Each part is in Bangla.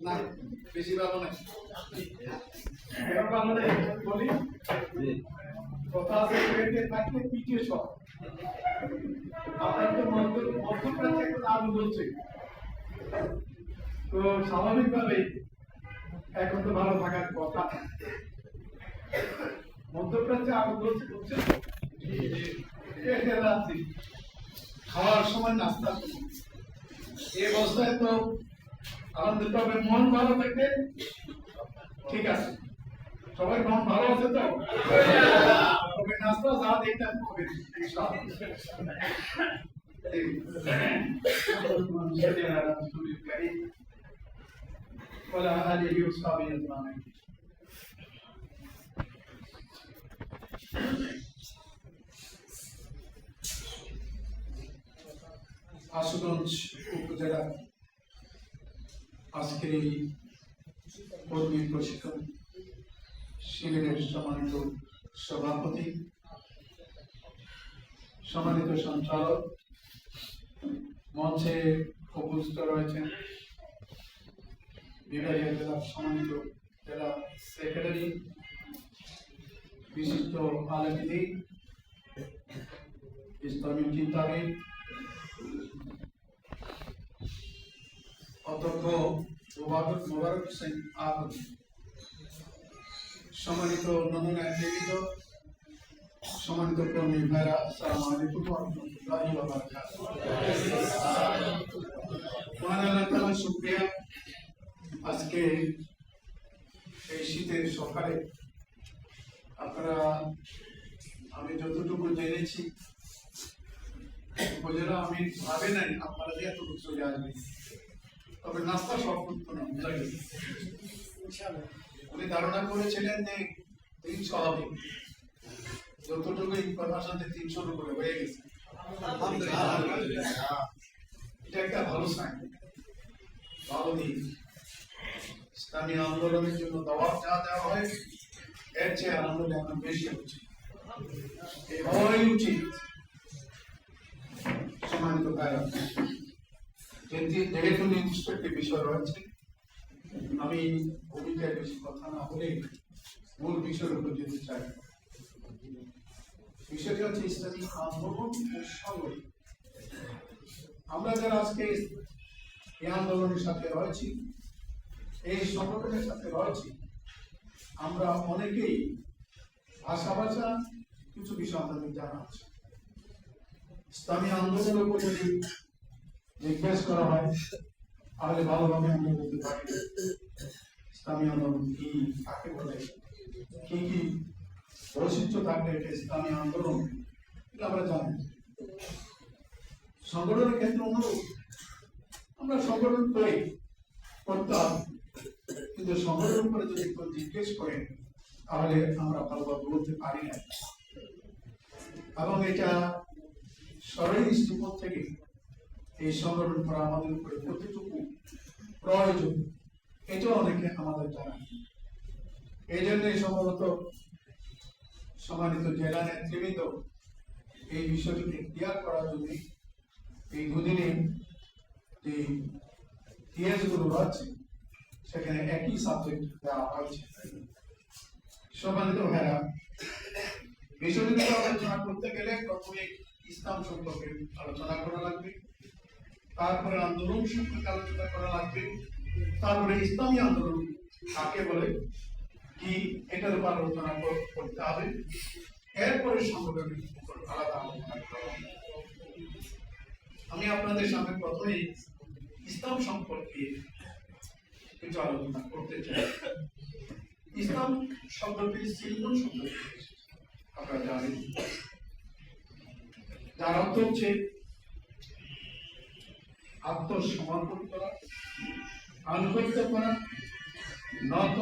না, বেশি ভালো না না বলি কথা আছে পেটে সব আপনার তো মধ্য মধ্যপ্রাচ্যে একটা বলছে তো স্বাভাবিকভাবে এখন তো ভালো থাকার কথা মধ্যপ্রাচ্যে আলু বলছে বলছে তো? পেটে রাত্রি খাওয়ার সময় নাস্তা করুন। এই অবস্থায় তো আমাদের তবে মন ভালো থাকলে ঠিক আছে সবাই মন ভালো আছে তো তবে নাস্তা যা দেখতে হবে ولا آله وصحبه أجمعين আশুগঞ্জ উপজেলা আজকের এই কর্মী প্রশিক্ষণ শিবিরের সম্মানিত সভাপতি, সম্মানিত সঞ্চালক, মঞ্চে উপস্থিত রয়েছেন বিভাগীয় জেলার সম্মানিত জেলা সেক্রেটারি, বিশিষ্ট আলমী ইসলামী চিন্তাবিদ অধ্যক্ষ মোবারক মোবারক হোসেন আহমদ সম্মানিত অন্যান্য নেতৃবৃন্দ সম্মানিত কর্মী ভাইরা, আসসালামু আলাইকুম রাহমাতুল্লাহি ওয়া বারাকাতুহু। মহান আল্লাহ শুকরিয়া। আজকে এই শীতের সকালে আপনারা, আমি যতটুকু জেনেছি, উপজেলা আমি ভাবে নাই, আপনারা এতটুকু চলে আসবেন। তবে নাস্তা সব করতো না উনি ধারণা করেছিলেন যে তিনশো হবে। যতটুকু ইনফরমেশন তিনশোর উপরে হয়ে গেছে। এটা একটা ভালো সাইন ভালো দিক। ইসলামী আন্দোলনের জন্য দাওয়াত যা দেওয়া হয় এর চেয়ে আন্দোলন এখন বেশি হচ্ছে। এই হওয়াই উচিত। সম্মানিত ভাইরা বিষয় রয়েছে। আমি ভূমিকায় বেশি কথা না বলে মূল বিষয়ের উপর যেতে চাই। বিষয়টি হচ্ছে ইসলামী আন্দোলন ও সংগঠন আমরা যারা আজকে এই আন্দোলনের সাথে রয়েছি, এই সংগঠনের সাথে রয়েছি, আমরা অনেকেই ভাষা ভাষা কিছু বিষয় আমাদের জানা আছে ইসলামী আন্দোলনের উপর যদি জিজ্ঞেস করা হয়। তাহলে ভালোভাবে আমরা বলতে পারি ইসলামী আন্দোলন কি কাকে বলে, কি কি বৈশিষ্ট্য থাকলে এটা ইসলামী আন্দোলন, এটা আমরা জানি। সংগঠনের ক্ষেত্রে অনুরূপ। আমরা সংগঠন করি করতাম, কিন্তু সংগঠন করে যদি কেউ জিজ্ঞেস করে, তাহলে আমরা ভালোভাবে বলতে পারি না। এবং এটা সরকারি দৃষ্টিকোণ থেকে এই সংগঠন করা আমাদের উপরে কতটুকু প্রয়োজন, এটাও অনেকে আমাদের জানা। এই জন্যই সম্ভবত সম্মানিত জেলা নেতৃবৃন্দ এই বিষয়টিকে ক্লিয়ার করার জন্য এই দুদিনে যে টিএসগুলো রয়েছে, সেখানে একই সাবজেক্ট দেওয়া হয়েছে সম্মানিত ভাইরা বিষয়টি আলোচনা করতে গেলে প্রথমে ইসলাম সম্পর্কে আলোচনা করা লাগবে তারপরে আন্দোলন সম্পর্কে করা লাগবে। তারপরে ইসলামী আন্দোলন কাকে বলে? কি? এটার উপর আলোচনা করতে হবে। এরপরে সংগঠনের আলাদা আমি আপনাদের সামনে প্রথমে ইসলাম সম্পর্কে কিছু আলোচনা করতে চাই। ইসলাম শব্দটি সিলমন শব্দ। আপনারা জানেন। যার অর্থ হচ্ছে আত্মসমর্পণ করা, আনুগত্য করা, নত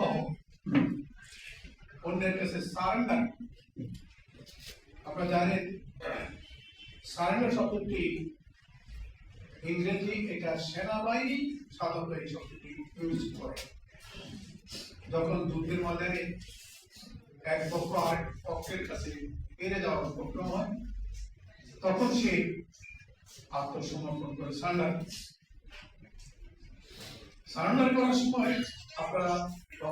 অন্যের কাছে সারেন্ডার। আপনারা জানেন, সারেন্ডার শব্দটি ইংরেজি এটা সেনাবাহিনী সাধারণত এই শব্দটি ইউজ করে। যখন যুদ্ধের ময়দানে এক পক্ষ আরেক পক্ষের কাছে হেরে যাওয়ার উপক্রম হয়, তখন সে আত্মসমর্পণ করে সারেন্ডার সারেন্ডার করার সময় আপনারা